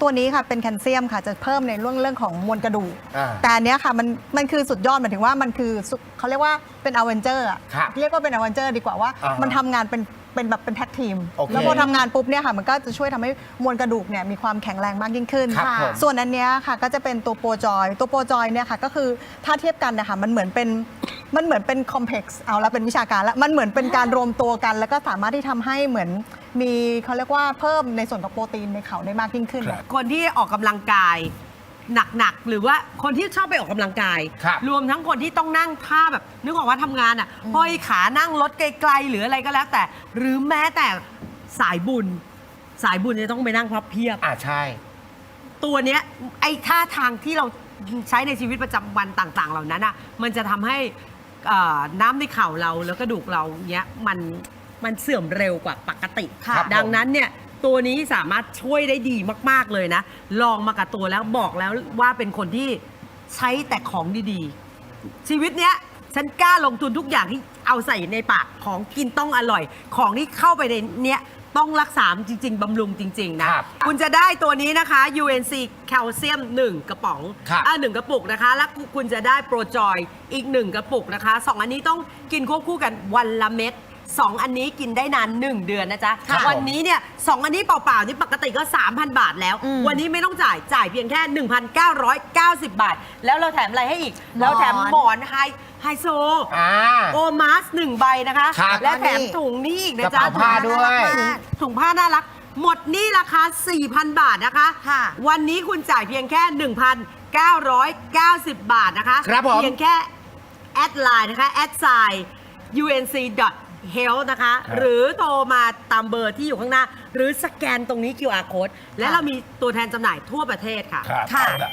ตัวนี้ค่ะเป็นแคลเซียมค่ะจะเพิ่มในเรื่องเรื่องของมวลกระดูก อ่า แต่อันเนี้ยค่ะมันมันคือสุดยอดหมายถึงว่ามันคือสุเขาเรียกว่าเป็นอเวนเจอร์อะครับเรียกว่าเป็นอเวนเจอร์ดีกว่าว่าอ่าฮะมันทำงานเป็นเป็นแบบเป็นแท็กทีม โอเคแล้วพอทำงานปุ๊บเนี่ยค่ะมันก็จะช่วยทำให้มวลกระดูกเนี่ยมีความแข็งแรงมากยิ่งขึ้น ครับค่ะผมส่วนอันเนี้ยค่ะก็จะเป็นตัวโปรจอย ตัวโปรจอยเนี่ยค่ะก็คือถ้าเทียบกันนะคะมันเหมือนเป็น มันเหมือนเป็นคอมเพล็กซ์เอาละเป็นวิชาการแล้วมันเหมือนเป็นการรวมตัวกัน แล้วก็สามารถที่ทำให้เหมือนมีเขาเรียกว่าเพิ่มในส่วนของโปรตีนในเขาได้มากยิ่งขึ้น ครับ คนที่ออกกำลังกายหนักๆหรือว่าคนที่ชอบไปออกกำลังกาย ครับรวมทั้งคนที่ต้องนั่งท่าแบบ นึกออกว่าทำงานอะห้อยขานั่งรถไกลๆหรืออะไรก็แล้วแต่ หรือแม้แต่สายบุญ สายบุญจะต้องไปนั่งพับเพียบ อ่าใช่ ตัวเนี้ยไอ้ท่าทางที่เราใช้ในชีวิตประจำวันต่าง ๆ เหล่านั้นอะมันจะทำให้ เอ่อน้ำในเข่าเราแล้วกระดูกเราเนี้ยมันมันเสื่อมเร็วกว่าปกติครับดังผมนั้นเนี่ยตัวนี้สามารถช่วยได้ดีมาก ๆ เลยนะ ลองมากับตัวแล้วบอกแล้วว่าเป็นคนที่ใช้แต่ของดีๆ ชีวิตเนี้ยฉันกล้าลงทุนทุกอย่างที่เอาใส่ในปากของกินต้องอร่อย ของที่เข้าไปในเนี้ย ต้องรักษาจริง ๆบำรุงจริง ๆ นะ ครับคุณจะได้ตัวนี้นะคะ UNC แคลเซียม 1 กระป๋องครับอ่าหนึ่งกระปุกนะคะ แล้วคุณจะได้โปรจอยอีก 1 กระปุกนะคะ 2 อันนี้ต้องกินควบคู่กันวันละเม็ด 2อันนี้กินได้นาน 1 เดือนนะจ๊ะ ครับวันนี้เนี่ยสองอันนี้เปล่าๆนี่ปกติก็ 3,000 บาทแล้วอืมวันนี้ไม่ต้องจ่ายจ่ายเพียงแค่ 1,990 บาท แล้วเราแถมอะไรให้อีกเราแถมหมอนไฮไฮโซ อ่า โอมาสหนึ่งใบนะคะ ครับและแถมถุงนี้อีกนะจ๊ะกระเป๋าผ้าด้วยถุงถุงผ้าน่ารัก หมดนี่ราคา 4,000 บาทนะคะ ค่ะ วันนี้คุณจ่ายเพียงแค่ 1,990 บาทนะคะ ครับผม เพียงแค่ แอดไลน์นะคะ แอดไซน์ unc health นะคะ ครับหรือโทรมาตามเบอร์ที่อยู่ข้างหน้า หรือสแกนตรงนี้ QR code และเรามีตัวแทนจำหน่ายทั่วประเทศค่ะ ครับค่ะ เอาล่ะ